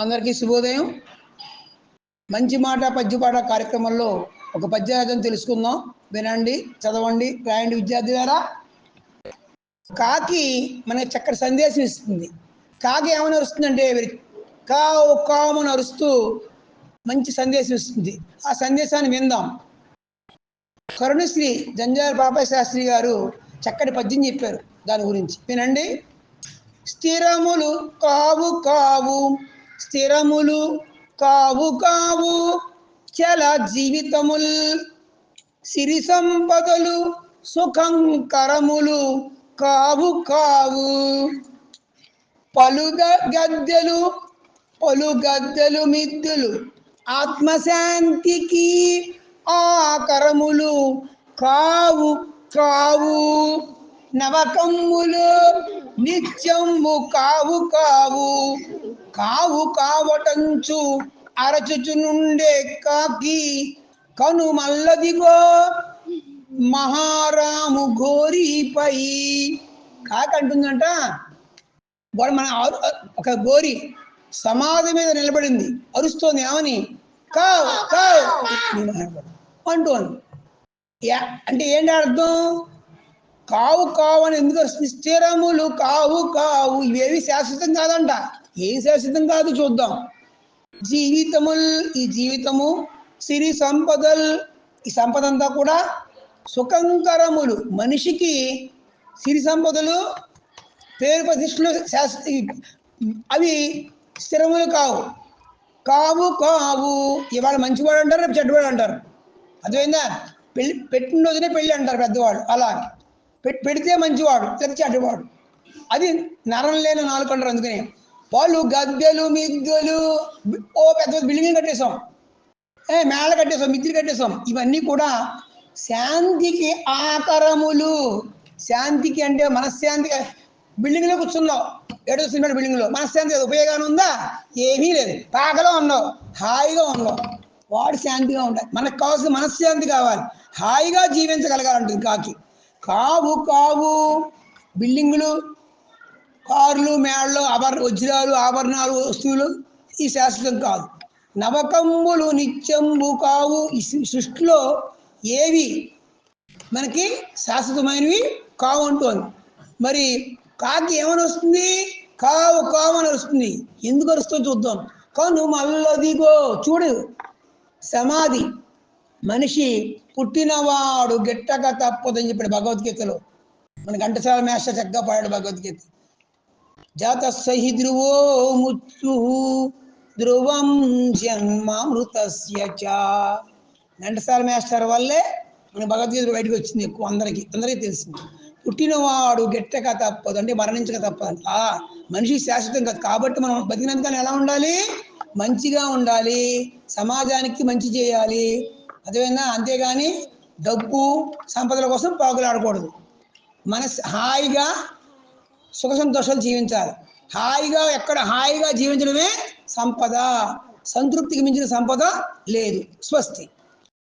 అందరికీ శుభోదయం. మంచి మాట పద్యపాట కార్యక్రమంలో ఒక పద్యార్థం తెలుసుకుందాం. వినండి చదవండి రాయండి ద్వారా కాకి మనకి చక్కటి సందేశం ఇస్తుంది. కాకి ఏమని అరుస్తుందంటే కావు కామని అరుస్తూ మంచి సందేశం ఇస్తుంది. ఆ సందేశాన్ని విందాం. కరుణశ్రీ జంజాల బాబాయ్ శాస్త్రి గారు చక్కటి పద్యం చెప్పారు దాని గురించి. వినండి. స్థిరములు కావు కావు స్థిరములు కావు కావు చల జీవితముల్. సిరి సంపదలు సుఖంకరములు కావు కావు. పలుగ గద్దెలు పలు గద్దెలు మిద్దులు ఆత్మశాంతికి ఆకరములు కావు కావు. నవకమ్ములు నిత్యము కావు కావు. కావు కావటంచు అరచుచు నుండే కాకి కను మల్లదిగో మహారాము గోరిపై. కాకి అంటుందంట వాడు మన ఒక గోరి సమాధి మీద నిలబడింది అరుస్తోంది ఏమని? కావు కావు. అంటోంది. యా- అంటే ఏంటి అర్థం? కావు కావు అని ఎందుకు స్థిరములు కావు కావు. ఇవేవి శాశ్వతం కాదంట. ఏం శాశ్వతం కాదు చూద్దాం. జీవితముల్ ఈ జీవితము సిరి సంపదల్ ఈ సంపద అంతా కూడా సుఖంకరములు. మనిషికి సిరి సంపదలు పేరు ప్రతిష్టలు అవి స్థిరములు కావు. కావు కావు. ఇవాళ మంచివాడు అంటారు రేపు చెడ్డవాడు అంటారు. అర్థమైందా? పెళ్ళి పెట్టిన రోజునే పెళ్ళి అంటారు పెద్దవాడు అలా పెడితే మంచివాడు తెరిచి చెడ్డవాడు. అది నరం లేని నాలుగు అంటారు అందుకనే. వాళ్ళు గద్దెలు మిద్దెలు ఓ పెద్ద బిల్డింగ్ కట్టేసాం ఏ మేళ కట్టేసాం మిద్దులు కట్టేసాం ఇవన్నీ కూడా శాంతికి ఆకరములు. శాంతికి అంటే మనశ్శాంతి బిల్డింగ్లో కూర్చున్నావు. ఏడో సినిమా బిల్డింగ్లో? మనశ్శాంతి కదా ఉపయోగాన్ని ఉందా? ఏమీ లేదు. పాకలో ఉన్నావు. హాయిగా ఉన్నావు. వాడు శాంతిగా ఉండాలి. మనకు కావాల్సిన మనశ్శాంతి కావాలి. హాయిగా జీవించగలగాలంటుంది కాకి. కావు కావు. బిల్డింగులు కార్లు మేళ్ళు అభర వజ్రాలు ఆభరణాలు వస్తువులు ఈ శాశ్వతం కాదు. నవకంబులు నిత్యంబు కావు. సృష్టిలో ఏవి మనకి శాశ్వతమైనవి కావు అంటోంది మరి కాకి ఏమని వస్తుంది? కావు కావు అని వస్తుంది. ఎందుకు వస్తుందో చూద్దాం. కను మల్లదిగో చూడు. సమాధి. మనిషి పుట్టినవాడు గిట్టక తప్పదని చెప్పాడు భగవద్గీతలో. మన ఘంటసాల మేష చక్కగా పాడాడు భగవద్గీత. జాత సహి ధ్రువో ముచ్చు ధ్రువం జన్మామృతస్య చ ఘంటసాల మేస్టర్ వల్లే మన భగవద్గీత బయటకు వచ్చింది ఎక్కువ అందరికీ. అందరికీ తెలిసింది. పుట్టినవాడు గెట్టక తప్పదు అంటే మరణించక తప్పదు ఆ మనిషి శాశ్వతం కాదు. కాబట్టి మనం బతికినంతకాలం ఎలా ఉండాలి? మంచిగా ఉండాలి. సమాజానికి మంచి చేయాలి. అదేవిధంగా అంతేగాని డబ్బు సంపదల కోసం పాకులాడకూడదు. మన హాయిగా సుఖ సంతోషాలు జీవించాలి. హాయిగా ఎక్కడ హాయిగా జీవించడమే సంపద. సంతృప్తికి మించిన సంపద లేదు. స్వస్తి.